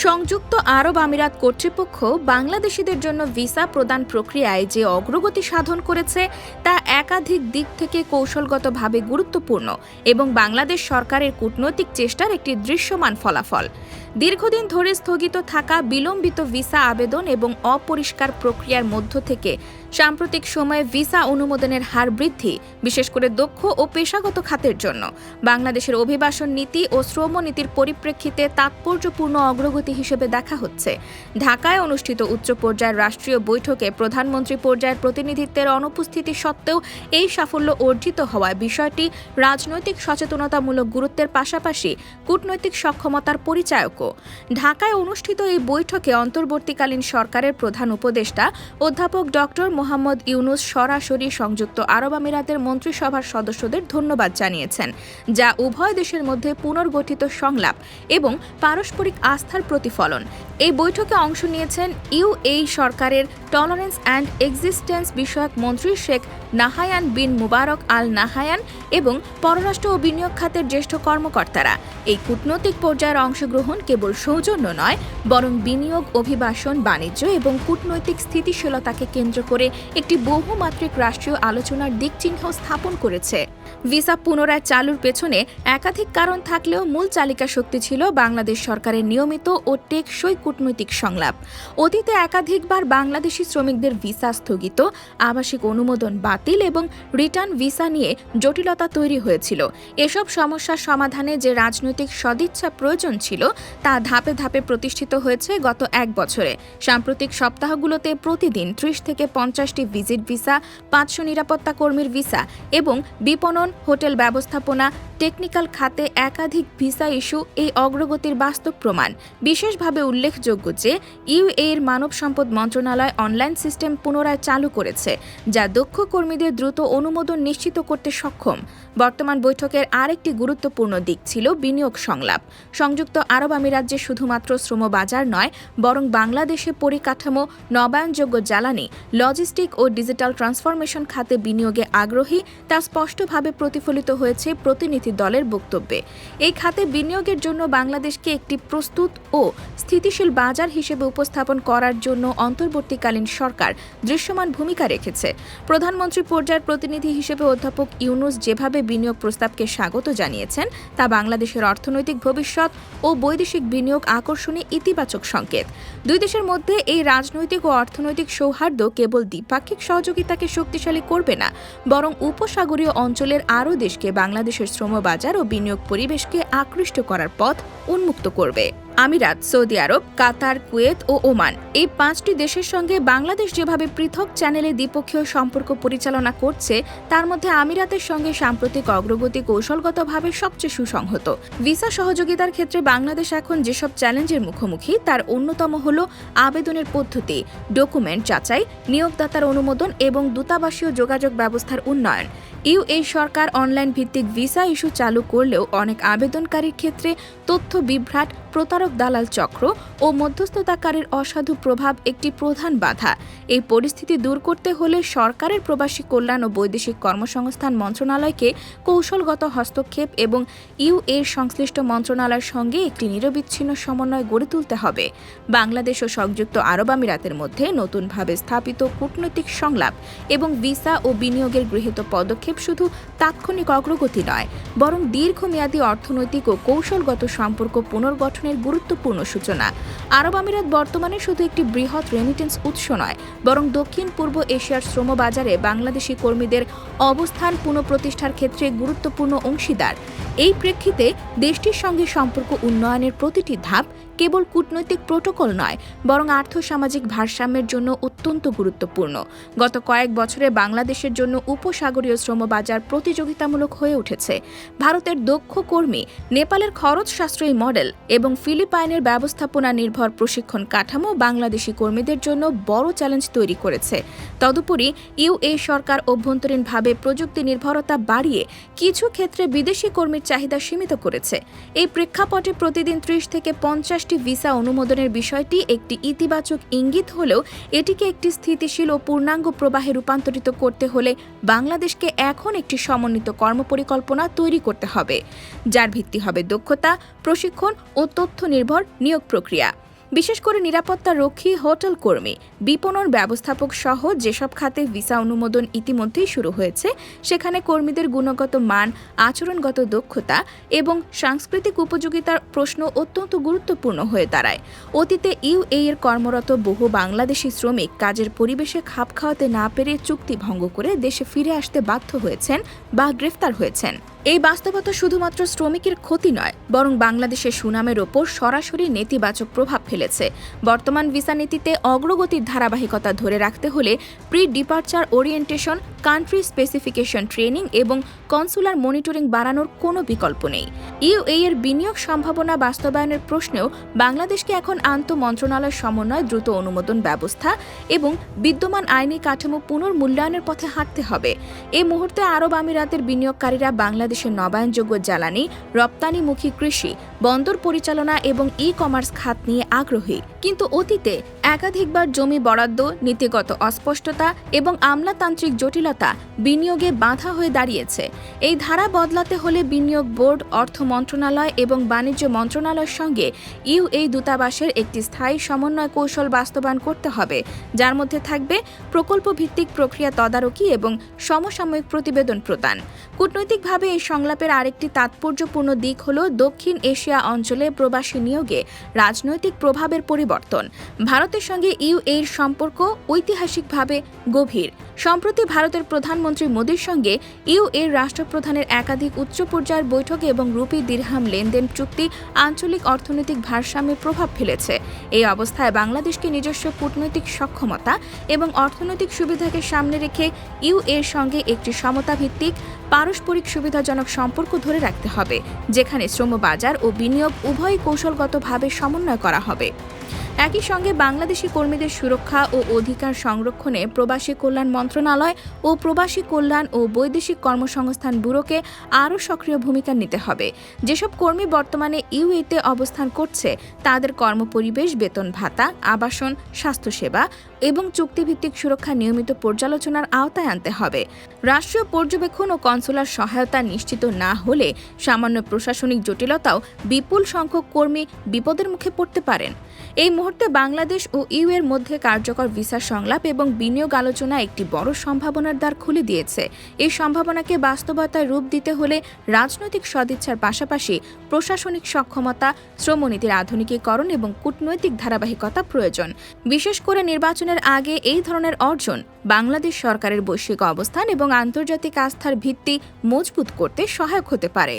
সংযুক্ত আরব আমিরাত কর্তৃপক্ষ বাংলাদেশিদের জন্য ভিসা প্রদান প্রক্রিয়ায় যে অগ্রগতি সাধন করেছে তা একাধিক দিক থেকে কৌশলগতভাবে গুরুত্বপূর্ণ এবং বাংলাদেশ সরকারের কূটনৈতিক চেষ্টার একটি দৃশ্যমান ফলাফল। দীর্ঘদিন ধরে স্থগিত থাকা বিলম্বিত ভিসা আবেদন এবং অপরিষ্কার প্রক্রিয়ার মধ্য থেকে সাম্প্রতিক সময়ে ভিসা অনুমোদনের হার বৃদ্ধি, বিশেষ করে দক্ষ ও পেশাগত খাতের জন্য। বাংলাদেশের অভিবাসন নীতি ও শ্রম নীতির পরিপ্রেক্ষিতে তাৎপর্যপূর্ণ অগ্রগতি হিসেবে দেখা হচ্ছে। ঢাকায় অনুষ্ঠিত উচ্চ পর্যায়ের রাষ্ট্রীয় বৈঠকে প্রধানমন্ত্রী পর্যায়ের প্রতিনিধিত্বের অনুপস্থিতি সত্ত্বেও এই সাফল্য অর্জিত হওয়ায় বিষয়টি রাজনৈতিক সচেতনতামূলক গুরুত্বের পাশাপাশি কূটনৈতিক সক্ষমতার পরিচায়কও। ঢাকায় অনুষ্ঠিত এই বৈঠকে অন্তর্বর্তীকালীন সরকারের প্রধান উপদেষ্টা অধ্যাপক ডক্টর মোহাম্মদ ইউনুস সরাসরি সংযুক্ত আরব আমিরাতের মন্ত্রিসভার সদস্যদের ধন্যবাদ জানিয়েছেন, যা উভয় দেশের মধ্যে পুনর্গঠিত সংলাপ এবং পারস্পরিক আস্থার প্রতিফলন। এই বৈঠকে অংশ নিয়েছেন ইউএই সরকারের টলারেন্স অ্যান্ড এক্সিস্টেন্স বিষয়ক মন্ত্রী শেখ নাহায়ান বিন মুবারক আল নাহায়ান এবং পররাষ্ট্র ও বিনিয়োগ খাতের জ্যেষ্ঠ কর্মকর্তারা। এই কূটনৈতিক পর্যায়ের অংশগ্রহণ কেবল সৌজন্য নয়, বরং বিনিয়োগ, অভিবাসন, বাণিজ্য এবং কূটনৈতিক স্থিতিশীলতাকে কেন্দ্র করে একটি বহুমাত্রিক রাষ্ট্রীয় আলোচনার দিকচিহ্ন স্থাপন করেছে। ভিসা পুনরায় চালুর পেছনে একাধিক কারণ থাকলেও মূল চালিকা শক্তি ছিল বাংলাদেশ সরকারের নিয়মিত ও টেকসই কূটনৈতিক সংলাপ। অতীতে একাধিকবার বাংলাদেশি শ্রমিকদের ভিসা স্থগিত, আবাসিক অনুমোদন বাতিল এবং রিটার্ন ভিসা নিয়ে জটিলতা তৈরি হয়েছিল। এসব সমস্যার সমাধানে যে রাজনৈতিক সদিচ্ছা প্রয়োজন ছিল, তা ধাপে ধাপে প্রতিষ্ঠিত হয়েছে গত এক বছরে। সাম্প্রতিক সপ্তাহগুলোতে প্রতিদিন ত্রিশ থেকে পঞ্চাশটি ভিজিট ভিসা, পাঁচশো নিরাপত্তা কর্মীর ভিসা এবং বিপণন হোটেল ব্যবস্থাপনা, টেকনিক্যাল খাতে একাধিক ভিসা ইস্যু এই অগ্রগতির বাস্তব প্রমাণ। বিশেষভাবে উল্লেখযোগ্য যে ইউএ এর মানব সম্পদ মন্ত্রণালয় অনলাইন সিস্টেম পুনরায় চালু করেছে, যা দক্ষ কর্মীদের দ্রুত অনুমোদন নিশ্চিত করতে সক্ষম। বর্তমান বৈঠকের আরেকটি গুরুত্বপূর্ণ দিক ছিল বিনিয়োগ সংলাপ। সংযুক্ত আরব আমিরাত যে শুধুমাত্র শ্রম বাজার নয়, বরং বাংলাদেশে পরিকাঠামো, নবায়নযোগ্য জ্বালানি, লজিস্টিক ও ডিজিটাল ট্রান্সফরমেশন খাতে বিনিয়োগে আগ্রহী, তা স্পষ্টভাবে প্রতিফলিত হয়েছে প্রতিনিধি দলের বক্তব্যে। এই খাতে বিনিয়োগের জন্য বাংলাদেশকে একটি প্রস্তুত ও স্থিতিশীল বাজার হিসেবে উপস্থাপন করার জন্য অন্তর্বর্তীকালীন সরকার দৃশ্যমান ভূমিকা রেখেছে। প্রধানমন্ত্রী পর্যায়ের প্রতিনিধি হিসেবে অধ্যাপক ইউনুস যেভাবে বিনিয়োগ প্রস্তাবকে স্বাগত জানিয়েছেন, তা বাংলাদেশের অর্থনৈতিক ভবিষ্যৎ ও বৈদেশিক বিনিয়োগ আকর্ষণে ইতিবাচক সংকেত। দুই দেশের মধ্যে এই রাজনৈতিক ও অর্থনৈতিক সৌহার্দ্য কেবল দ্বিপাক্ষিক সহযোগিতাকে শক্তিশালী করবে না, বরং উপসাগরীয় অঞ্চলের আরও দেশকে বাংলাদেশের শ্রম বাজার ও বিনিয়োগ পরিবেশকে আকৃষ্ট করার পথ উন্মুক্ত করবে। আমিরাত, সৌদি আরব, কাতার, কুয়েত ও ওমান এই পাঁচটি দেশের সঙ্গে বাংলাদেশ যেভাবে পৃথক চ্যানেলে দ্বিপক্ষীয় সম্পর্ক পরিচালনা করছে, তার মধ্যে আমিরাতের সঙ্গে সাম্প্রতিক অগ্রগতি কৌশলগতভাবে সবচেয়ে সুসংহত। ভিসা সহযোগিতার ক্ষেত্রে বাংলাদেশ এখন যেসব চ্যালেঞ্জের মুখোমুখি, তার অন্যতম হল আবেদনের পদ্ধতি, ডকুমেন্ট যাচাই, নিয়োগদাতার অনুমোদন এবং দূতাবাসীয় যোগাযোগ ব্যবস্থার উন্নয়ন। ইউএ সরকার অনলাইন ভিত্তিক ভিসা ইস্যু চালু করলেও অনেক আবেদনকারীর ক্ষেত্রে তথ্য বিভ্রাট, প্রতারক দালাল চক্র ও মধ্যস্থতাকারীর অসাধু প্রভাব একটি প্রধান বাধা। এই পরিস্থিতি দূর করতে হলে সরকারের প্রবাসী কল্যাণ ও বৈদেশিক কর্মসংস্থান মন্ত্রণালয়কে কৌশলগত হস্তক্ষেপ এবং ইউ এর সংশ্লিষ্ট মন্ত্রণালয়ের সঙ্গে একটি নিরবিচ্ছিন্ন সমন্বয় গড়ে তুলতে হবে। বাংলাদেশ ও সংযুক্ত আরব আমিরাতের মধ্যে নতুনভাবে স্থাপিত কূটনৈতিক সংলাপ এবং ভিসা ও বিনিয়োগের গৃহীত পদক্ষেপ শুধু তাৎক্ষণিক অগ্রগতি নয়, বরং দীর্ঘমেয়াদী অর্থনৈতিক ও কৌশলগত সম্পর্ক পুনর্গঠনের গুরুত্বপূর্ণ সূচনা। আরব আমিরাত বর্তমানে শুধু একটি বৃহৎ রেমিটেন্স উৎস নয়, বরং দক্ষিণ পূর্ব এশিয়ার শ্রমবাজারে বাংলাদেশি কর্মীদের অবস্থান পুনঃপ্রতিষ্ঠার ক্ষেত্রে গুরুত্বপূর্ণ অংশীদার। এই প্রেক্ষিতে দেশটির সঙ্গে সম্পর্ক উন্নয়নের প্রতিটি ধাপ কেবল কূটনৈতিক প্রোটোকল নয়, বরং আর্থসামাজিক ভারসাম্যের জন্য অত্যন্ত গুরুত্বপূর্ণ। গত কয়েক বছরে বাংলাদেশের জন্য উপসাগরীয় শ্রম বাজার প্রতিযোগিতামূলক হয়ে উঠেছে। ভারতের দক্ষ কর্মী, নেপালের খরচ সাশ্রয়ী মডেল এবং ফিলিপাইনের ব্যবস্থাপনা নির্ভর প্রশিক্ষণ কাঠামো বাংলাদেশি কর্মীদের জন্য বড় চ্যালেঞ্জ তৈরি করেছে। তদুপরি ইউএ সরকার অভ্যন্তরীণভাবে প্রযুক্তি নির্ভরতা বাড়িয়ে কিছু ক্ষেত্রে বিদেশি কর্মীর চাহিদা সীমিত করেছে। এই প্রেক্ষাপটে প্রতিদিন ত্রিশ থেকে পঞ্চাশটি ভিসা অনুমোদনের বিষয়টি একটি ইতিবাচক ইঙ্গিত হলেও এটিকে একটি স্থিতিশীল ও পূর্ণাঙ্গ প্রবাহে রূপান্তরিত করতে হলে বাংলাদেশকে এখন একটি সমন্বিত কর্মপরিকল্পনা তৈরি করতে হবে। যার ভিত্তি হবে দক্ষতা, প্রশিক্ষণ ও তথ্য নির্ভর নিয়োগ প্রক্রিয়া। বিশেষ করে নিরাপত্তা রক্ষী হোটেল কর্মী, বিপণন ব্যবস্থাপক সহ যেসব খাতে ভিসা অনুমোদন ইতিমধ্যেই শুরু হয়েছে, সেখানে কর্মীদের গুণগত মান, আচরণগত দক্ষতা এবং সাংস্কৃতিক উপযোগিতার প্রশ্ন অত্যন্ত গুরুত্বপূর্ণ হয়ে দাঁড়ায়। অতীতে ইউএ এর কর্মরত বহু বাংলাদেশি শ্রমিক কাজের পরিবেশে খাপ খাওয়াতে না পেরে চুক্তি ভঙ্গ করে দেশে ফিরে আসতে বাধ্য হয়েছেন বা গ্রেফতার হয়েছেন। এই বাস্তবতা শুধুমাত্র শ্রমিকের ক্ষতি নয়, বরং বাংলাদেশের সুনামের ওপর সরাসরি নেতিবাচক প্রভাব ফেলেছে। বর্তমান ভিসা নীতিতে অগ্রগতির ধারাবাহিকতা ধরে রাখতে হলে pre departure orientation country specification training এবং কনসুলার মনিটরিং বাড়ানোর কোনো বিকল্প নেই। ইউএ এর বিনিয়োগ সম্ভাবনা বাস্তবায়নের প্রশ্নেও বাংলাদেশকে এখন আন্তঃ মন্ত্রণালয় সমন্বয় দ্রুত অনুমোদন ব্যবস্থা এবং বিদ্যমান আইনি কাঠামো পুনর্মূল্যায়নের পথে হাঁটতে হবে। এই মুহূর্তে আরব আমিরাতের বিনিয়োগকারীরা বাংলাদেশের নবায়নযোগ্য জ্বালানি রপ্তানিমুখী কৃষি বন্দর পরিচালনা এবং ই কমার্স খাত নিয়ে আগ্রহী। কিন্তু অতীতে একাধিকবার জমি বরাদ্দ, নীতিগত অস্পষ্টতা এবং আমলাতান্ত্রিক জটিলতা বিনিয়োগে বাধা হয়ে দাঁড়িয়েছে। এই ধারা বদলাতে হলে বিনিয়োগ বোর্ড, অর্থ মন্ত্রণালয় এবং বাণিজ্য মন্ত্রণালয়ের সঙ্গে ইউএই দূতাবাসের একটি স্থায়ী সমন্বয় কৌশল বাস্তবায়ন করতে হবে, যার মধ্যে থাকবে প্রকল্প ভিত্তিক প্রক্রিয়া তদারকি এবং সমসাময়িক প্রতিবেদন প্রদান। কূটনৈতিকভাবে এই সংলাপের আরেকটি তাৎপর্যপূর্ণ দিক হল দক্ষিণ এশিয়া অঞ্চলে প্রবাসী নিয়োগে রাজনৈতিক প্রভাবের পরিবর্তন ভারতের সঙ্গে ইউএর সম্পর্ক ঐতিহাসিকভাবে গভীর। সম্প্রতি ভারতের প্রধানমন্ত্রী মোদীর সঙ্গে ইউ এর রাষ্ট্রপ্রধানের একাধিক উচ্চ পর্যায়ের বৈঠকে এবং রুপি দিরহাম লেনদেন চুক্তি আঞ্চলিক অর্থনৈতিক ভারসাম্যে প্রভাব ফেলেছে। এই অবস্থায় বাংলাদেশকে নিজস্ব কূটনৈতিক সক্ষমতা এবং অর্থনৈতিক সুবিধাকে সামনে রেখে ইউ এর সঙ্গে একটি সমতাভিত্তিক পারস্পরিক সুবিধাজনক সম্পর্ক ধরে রাখতে হবে, যেখানে শ্রমবাজার ও বিনিয়োগ উভয় কৌশলগতভাবে সমন্বয় করা হবে। একই সঙ্গে বাংলাদেশি কর্মীদের সুরক্ষা ও অধিকার সংরক্ষণে প্রবাসী কল্যাণ মন্ত্রণালয় ও প্রবাসী কল্যাণ ও বৈদেশিক কর্মসংস্থান ব্যুরোকে আরও সক্রিয় ভূমিকা নিতে হবে। যেসব কর্মী বর্তমানে ইউএতে অবস্থান করছে, তাদের কর্মপরিবেশ, বেতন ভাতা, আবাসন, স্বাস্থ্যসেবা এবং চুক্তিভিত্তিক সুরক্ষা নিয়মিত পর্যালোচনার আওতায় আনতে হবে। রাষ্ট্রীয় পর্যবেক্ষণ ও কনসুলার সহায়তা নিশ্চিত না হলে সামান্য প্রশাসনিক জটিলতাও বিপুল সংখ্যক কর্মী বিপদের মুখে পড়তে পারেন। এই মুহূর্তে বাংলাদেশ ও ইউ এর মধ্যে কার্যকর ভিসা সংলাপ এবং বিনিয়োগ আলোচনা একটি বড় সম্ভাবনার দ্বার খুলে দিয়েছে। এই সম্ভাবনাকে বাস্তবতায় রূপ দিতে হলে রাজনৈতিক সদিচ্ছার পাশাপাশি প্রশাসনিক সক্ষমতা, শ্রমনীতির আধুনিকীকরণ এবং কূটনৈতিক ধারাবাহিকতা প্রয়োজন। বিশেষ করে নির্বাচনের আগে এই ধরনের অর্জন বাংলাদেশ সরকারের বৈশ্বিক অবস্থান এবং আন্তর্জাতিক আস্থার ভিত্তি মজবুত করতে সহায়ক হতে পারে।